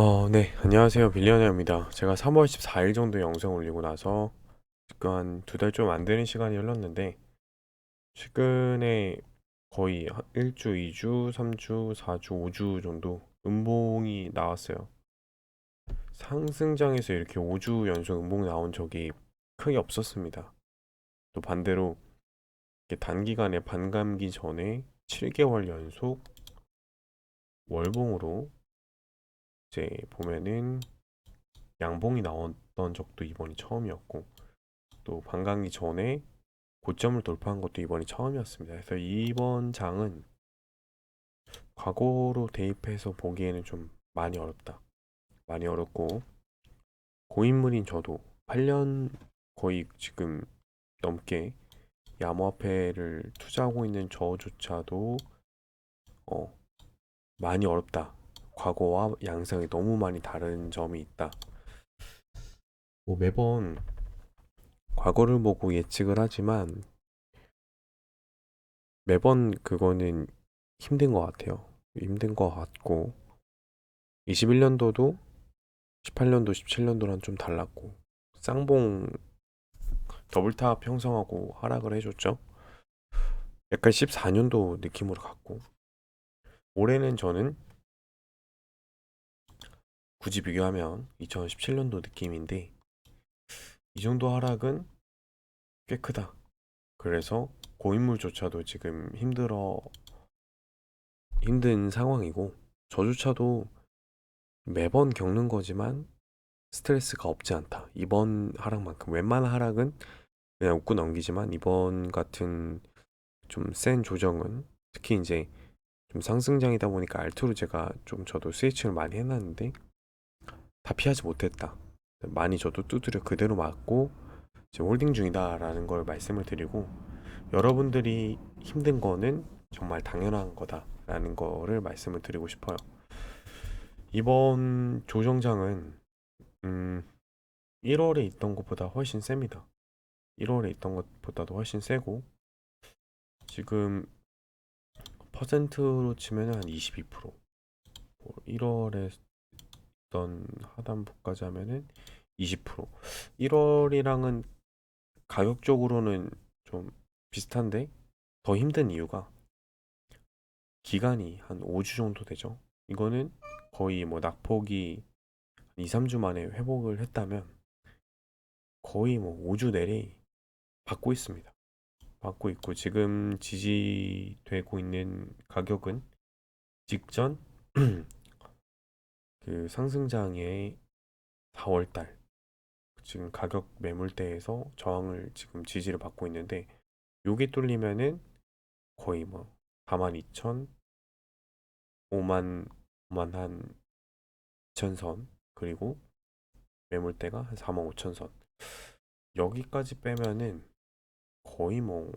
어, 네. 안녕하세요. 빌리어너입니다. 제가 3월 14일 정도 영상 올리고 나서 지금 한 두 달 좀 안 되는 시간이 흘렀는데 최근에 거의 한 1주, 2주, 3주, 4주, 5주 정도 음봉이 나왔어요. 상승장에서 이렇게 5주 연속 음봉 나온 적이 크게 없었습니다. 또 반대로 단기간에 반감기 전에 7개월 연속 월봉으로 이제 보면은 양봉이 나왔던 적도 이번이 처음이었고 또 반감기 전에 고점을 돌파한 것도 이번이 처음이었습니다. 그래서 이번 장은 과거로 대입해서 보기에는 좀 많이 어렵다. 많이 어렵고 고인물인 저도 8년 거의 지금 넘게 암호화폐를 투자하고 있는 저조차도 어, 많이 어렵다. 과거와 양상이 너무 많이 다른 점이 있다. 뭐 매번 과거를 보고 예측을 하지만 매번 그거는 힘든 것 같아요. 힘든 것 같고 21년도도 18년도, 17년도랑 좀 달랐고 쌍봉 더블탑 형성하고 하락을 해줬죠. 약간 14년도 느낌으로 갔고 올해는 저는 굳이 비교하면 2017년도 느낌인데 이 정도 하락은 꽤 크다. 그래서 고인물조차도 지금 힘들어 힘든 상황이고 저조차도 매번 겪는 거지만 스트레스가 없지 않다. 이번 하락만큼 웬만한 하락은 그냥 웃고 넘기지만 이번 같은 좀 센 조정은 특히 이제 좀 상승장이다 보니까 알트로 제가 좀 저도 스위칭을 많이 해놨는데 다 피하지 못했다. 많이 저도 두드려 그대로 맞고 지금 홀딩 중이다라는 걸 말씀을 드리고 여러분들이 힘든 거는 정말 당연한 거다라는 거를 말씀을 드리고 싶어요. 이번 조정장은 음 1월에 있던 것보다 훨씬 셉니다. 1월에 있던 것보다도 훨씬 세고 지금 퍼센트로 치면 한 22%. 1월에 있던 하단부까지 하면은 20%. 1월이랑은 가격적으로는 좀 비슷한데 더 힘든 이유가 기간이 한 5주 정도 되죠. 이거는 거의 뭐 낙폭이 2, 3주 만에 회복을 했다면 거의 뭐 5주 내내 받고 있습니다. 받고 있고 지금 지지되고 있는 가격은 직전 그 상승장의 4월달. 지금 가격 매물대에서 저항을 지금 지지를 받고 있는데 요게 뚫리면은 거의 뭐 42,000 5만 5만 한 2천선. 그리고 매물대가 한 4만 5천선. 여기까지 빼면은 거의 뭐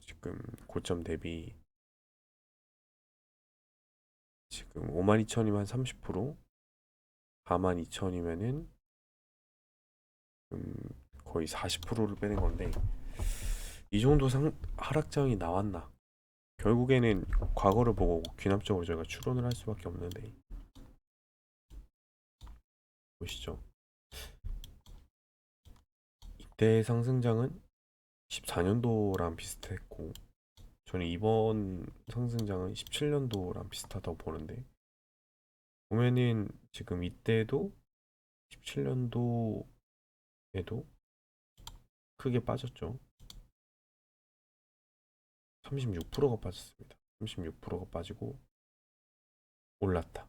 지금 고점 대비 지금 5만 2천이면 30% 4만 2천이면은 음 거의 40%를 빼는 건데 이 정도 상 하락장이 나왔나? 결국에는 과거를 보고 귀납적으로 저희가 추론을 할 수밖에 없는데 보시죠. 이때 상승장은 14년도랑 비슷했고 저는 이번 상승장은 17년도랑 비슷하다고 보는데 보면은 지금 이때도 17년도에도 크게 빠졌죠. 36%가 빠졌습니다. 36%가 빠지고 올랐다.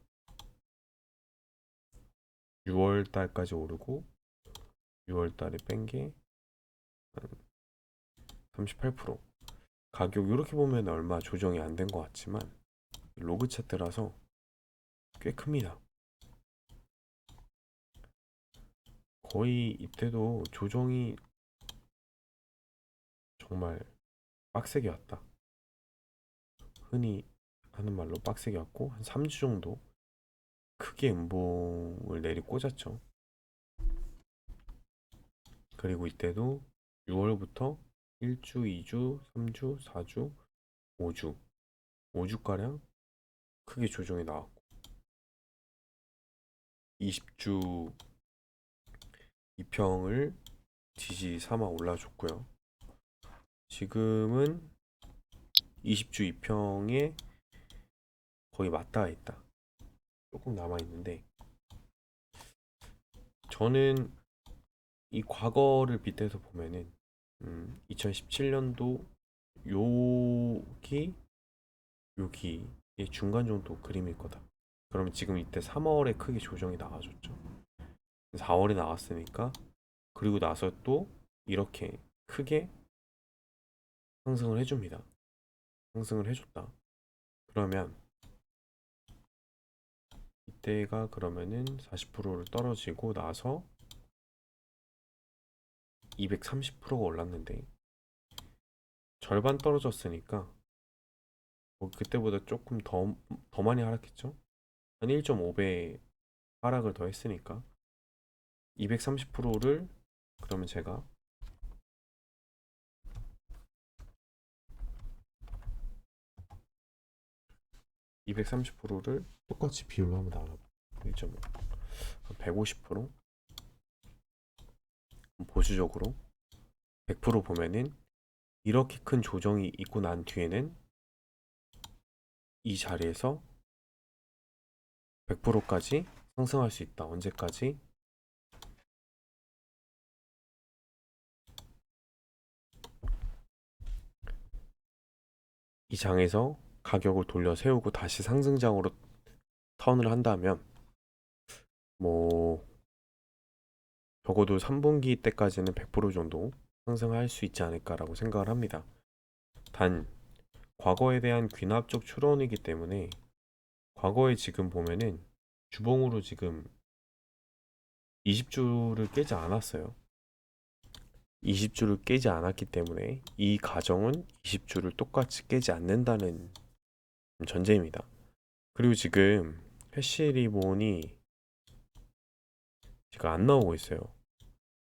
6월 달까지 오르고 6월 달에 뺀 게 38% 가격 이렇게 보면 얼마 조정이 안 된 것 같지만 로그 차트라서 꽤 큽니다. 거의 이때도 조정이 정말 빡세게 왔다. 흔히 하는 말로 빡세게 왔고 한 3주 정도 크게 음봉을 내리 꽂았죠. 그리고 이때도 6월부터 1주, 2주, 3주, 4주, 5주, 5주가량 크게 조정이 나왔고 20주 2평을 지지 삼아 올라줬고요. 지금은 20주 2평에 거의 맞닿아 있다. 조금 남아 있는데 저는 이 과거를 빗대서 보면은 음, 2017년도 여기 여기의 중간 정도 그림일 거다. 그러면 지금 이때 3월에 크게 조정이 나와줬죠. 4월에 나왔으니까 그리고 나서 또 이렇게 크게 상승을 해줍니다. 상승을 해줬다. 그러면 이때가 그러면은 40%를 떨어지고 나서 230%가 올랐는데 절반 떨어졌으니까 뭐 그때보다 조금 더, 더 많이 하락했죠? 한 1.5배 하락을 더 했으니까 230%를 그러면 제가 (230%를) 똑같이 비율로 한번 나눠 1.5 150% 보수적으로. 100% 보면은 이렇게 큰 조정이 있고 난 뒤에는 이 자리에서 100%까지 상승할 수 있다. 언제까지? 이 장에서 가격을 돌려 세우고 다시 상승장으로 턴을 한다면 뭐 적어도 3분기 때까지는 100% 정도 상승할 수 있지 않을까라고 생각을 합니다. 단 과거에 대한 귀납적 추론이기 때문에 과거에 지금 보면은 주봉으로 지금 20주를 깨지 않았어요. 20주를 깨지 않았기 때문에 이 가정은 20주를 똑같이 깨지 않는다는 전제입니다. 그리고 지금 해시 리본이 지금 안 나오고 있어요.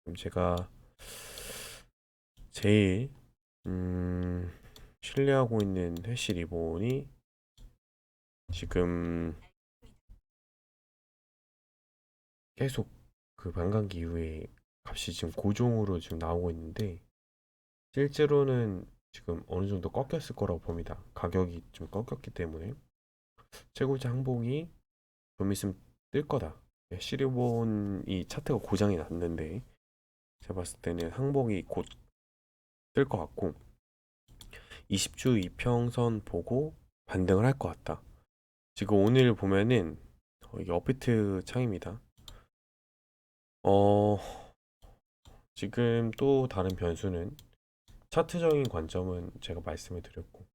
그럼 제가 제일 음, 신뢰하고 있는 해시 리본이 지금 계속 그 반감기 이후에 값이 지금 고종으로 지금 나오고 있는데 실제로는 지금 어느 정도 꺾였을 거라고 봅니다. 가격이 좀 꺾였기 때문에 최고치 항복이 좀 있으면 뜰 거다. 시리본이 차트가 고장이 났는데 제가 봤을 때는 항복이 곧 뜰 것 같고 20주 이평선 보고 반등을 할 것 같다. 지금 오늘 보면은 어, 이게 업비트 창입니다. 어 지금 또 다른 변수는 차트적인 관점은 제가 말씀을 드렸고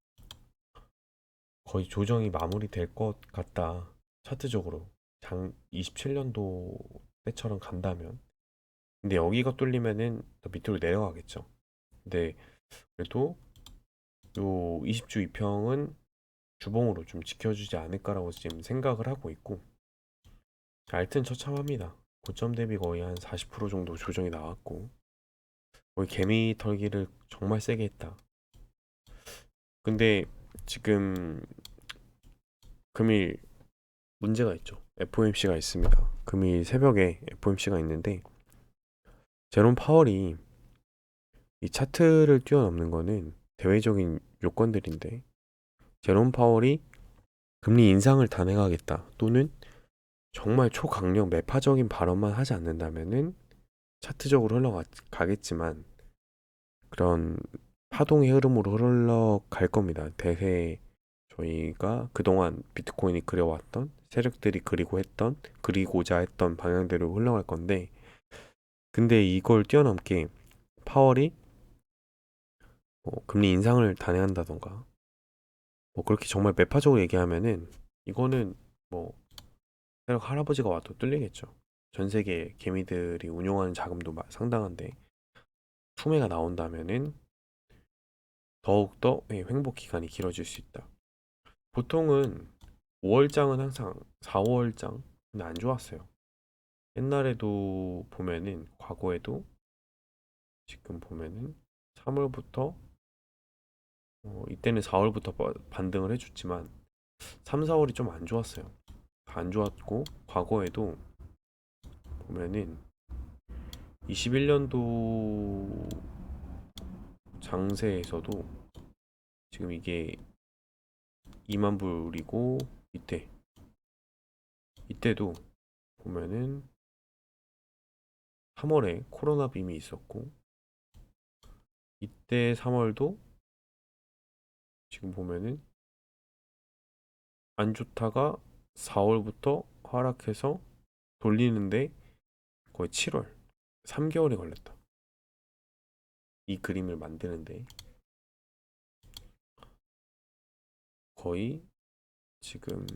거의 조정이 마무리될 것 같다. 차트적으로 장 27년도 때처럼 간다면 근데 여기가 뚫리면은 더 밑으로 내려가겠죠. 근데 그래도 요 20주 2평은 주봉으로 좀 지켜주지 않을까라고 지금 생각을 하고 있고 알튼 처참합니다. 고점 대비 거의 한 40% 정도 조정이 나왔고 거의 개미 털기를 정말 세게 했다. 근데 지금 금일 문제가 있죠. FOMC가 있습니다. 금일 새벽에 FOMC가 있는데 제롬 파월이 이 차트를 뛰어넘는 거는 대외적인 요건들인데 제롬 파월이 금리 인상을 단행하겠다 또는 정말 초강력 매파적인 발언만 하지 않는다면은 차트적으로 흘러가겠지만 그런 파동의 흐름으로 흘러갈 겁니다. 대세 저희가 그동안 비트코인이 그려왔던 세력들이 그리고 했던 그리고자 했던 방향대로 흘러갈 건데 근데 이걸 뛰어넘게 파월이 뭐 금리 인상을 단행한다던가 뭐 그렇게 정말 매파적으로 얘기하면은 이거는 뭐 세력 할아버지가 와도 뚫리겠죠. 전 세계 개미들이 운용하는 자금도 마- 상당한데 투매가 나온다면은 더욱더 예, 횡보 기간이 길어질 수 있다. 보통은 5월장은 항상 4월장 근데 안 좋았어요. 옛날에도 보면은 과거에도 지금 보면은 3월부터 어, 이때는 4월부터 반등을 해줬지만 3, 4월이 좀 안 좋았어요. 안 좋았고 과거에도 보면은 21년도 장세에서도 지금 이게 2만 불이고 이때 이때도 보면은 3월에 코로나 빔이 있었고 이때 3월도 지금 보면은 안 좋다가 4월부터 하락해서 돌리는데 거의 7월 3개월이 걸렸다. 이 그림을 만드는데 거의 지금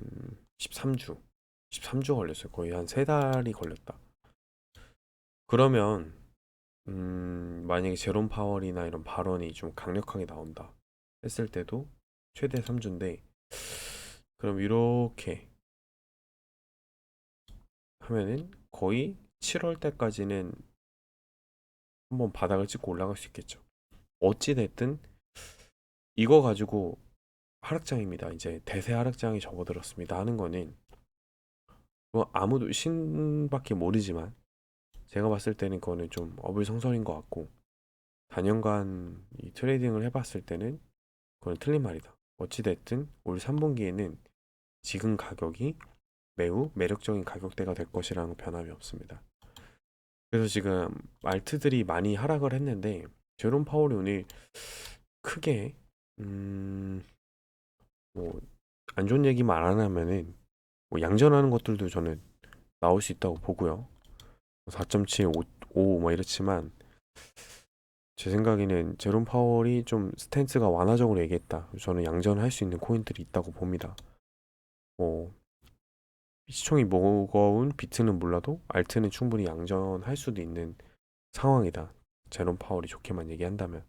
13주 13주 걸렸어요. 거의 한세 달이 걸렸다. 그러면 음, 만약에 제롬 파월이나 이런 발언이 좀 강력하게 나온다 했을 때도 최대 3주인데 그럼 이렇게 하면은 거의 7월 때까지는 한번 바닥을 찍고 올라갈 수 있겠죠. 어찌 됐든 이거 가지고 하락장입니다. 이제 대세 하락장이 접어들었습니다 하는 거는 뭐 아무도 신밖에 모르지만 제가 봤을 때는 그거는 좀 어불성설인 것 같고 단연간 이 트레이딩을 해봤을 때는 그건 틀린 말이다. 어찌 됐든 올 3분기에는 지금 가격이 매우 매력적인 가격대가 될 것이라는 변함이 없습니다. 그래서 지금 알트들이 많이 하락을 했는데 제롬 파월이 오늘 크게 음, 뭐 안 좋은 얘기만 안 하면은 뭐 양전하는 것들도 저는 나올 수 있다고 보고요. 4.7, 5, 5, 뭐 이렇지만 제 생각에는 제롬 파월이 좀 스탠스가 완화적으로 얘기했다. 저는 양전할 수 있는 코인들이 있다고 봅니다. 뭐 시총이 무거운 비트는 몰라도 알트는 충분히 양전할 수도 있는 상황이다. 제롬 파월이 좋게만 얘기한다면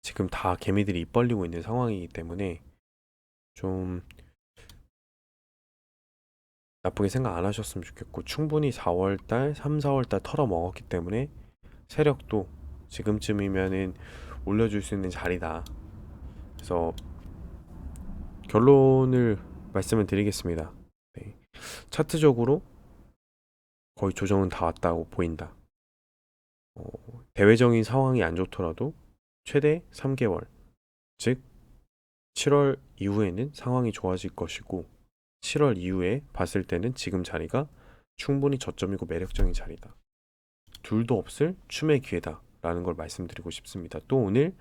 지금 다 개미들이 입 벌리고 있는 상황이기 때문에 좀 나쁘게 생각 안 하셨으면 좋겠고 충분히 4월달, 3, 4월달 털어 먹었기 때문에 세력도 지금쯤이면은 올려줄 수 있는 자리다. 그래서 결론을 말씀을 드리겠습니다. 네. 차트적으로 거의 조정은 다 왔다고 보인다. 어, 대외적인 상황이 안 좋더라도 최대 3개월, 즉 7월 이후에는 상황이 좋아질 것이고 7월 이후에 봤을 때는 지금 자리가 충분히 저점이고 매력적인 자리다. 둘도 없을 춤의 기회다 라는 걸 말씀드리고 싶습니다. 또 오늘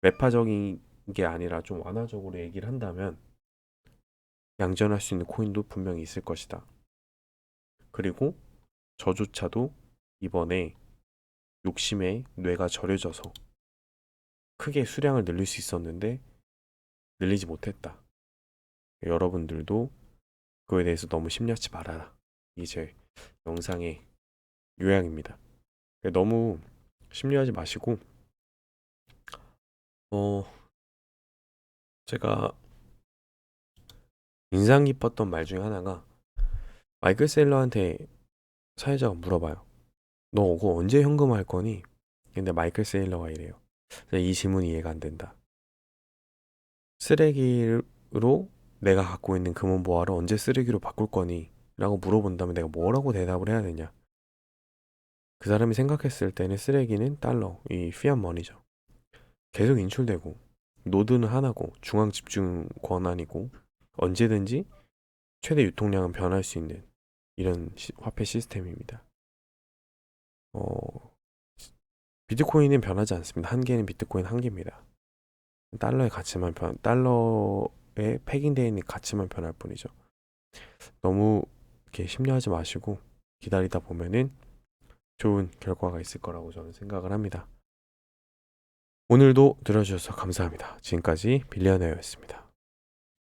매파적인 게 아니라 좀 완화적으로 얘기를 한다면 양전할 수 있는 코인도 분명히 있을 것이다. 그리고 저조차도 이번에 욕심에 뇌가 절여져서 크게 수량을 늘릴 수 있었는데 늘리지 못했다. 여러분들도 그거에 대해서 너무 심려하지 말아라. 이제 영상의 요약입니다. 너무 심려하지 마시고 어 제가 인상 깊었던 말 중에 하나가 마이클 셀러한테 사회자가 물어봐요. 너 그거 언제 현금할 거니? 근데 마이클 세일러가 이래요. 이 질문이 이해가 안 된다. 쓰레기로 내가 갖고 있는 금원 보화를 언제 쓰레기로 바꿀 거니? 라고 물어본다면 내가 뭐라고 대답을 해야 되냐? 그 사람이 생각했을 때는 쓰레기는 달러, 이 피앗 머니죠. 계속 인출되고 노드는 하나고 중앙 집중 권한이고 언제든지 최대 유통량은 변할 수 있는 이런 시, 화폐 시스템입니다. 어, 비트코인은 변하지 않습니다. 한 개는 비트코인 한 개입니다. 달러의 가치만 변, 달러에 패깅되어 있는 가치만 변할 뿐이죠. 너무 이렇게 심려하지 마시고 기다리다 보면은 좋은 결과가 있을 거라고 저는 생각을 합니다. 오늘도 들어주셔서 감사합니다. 지금까지 빌리어네어였습니다.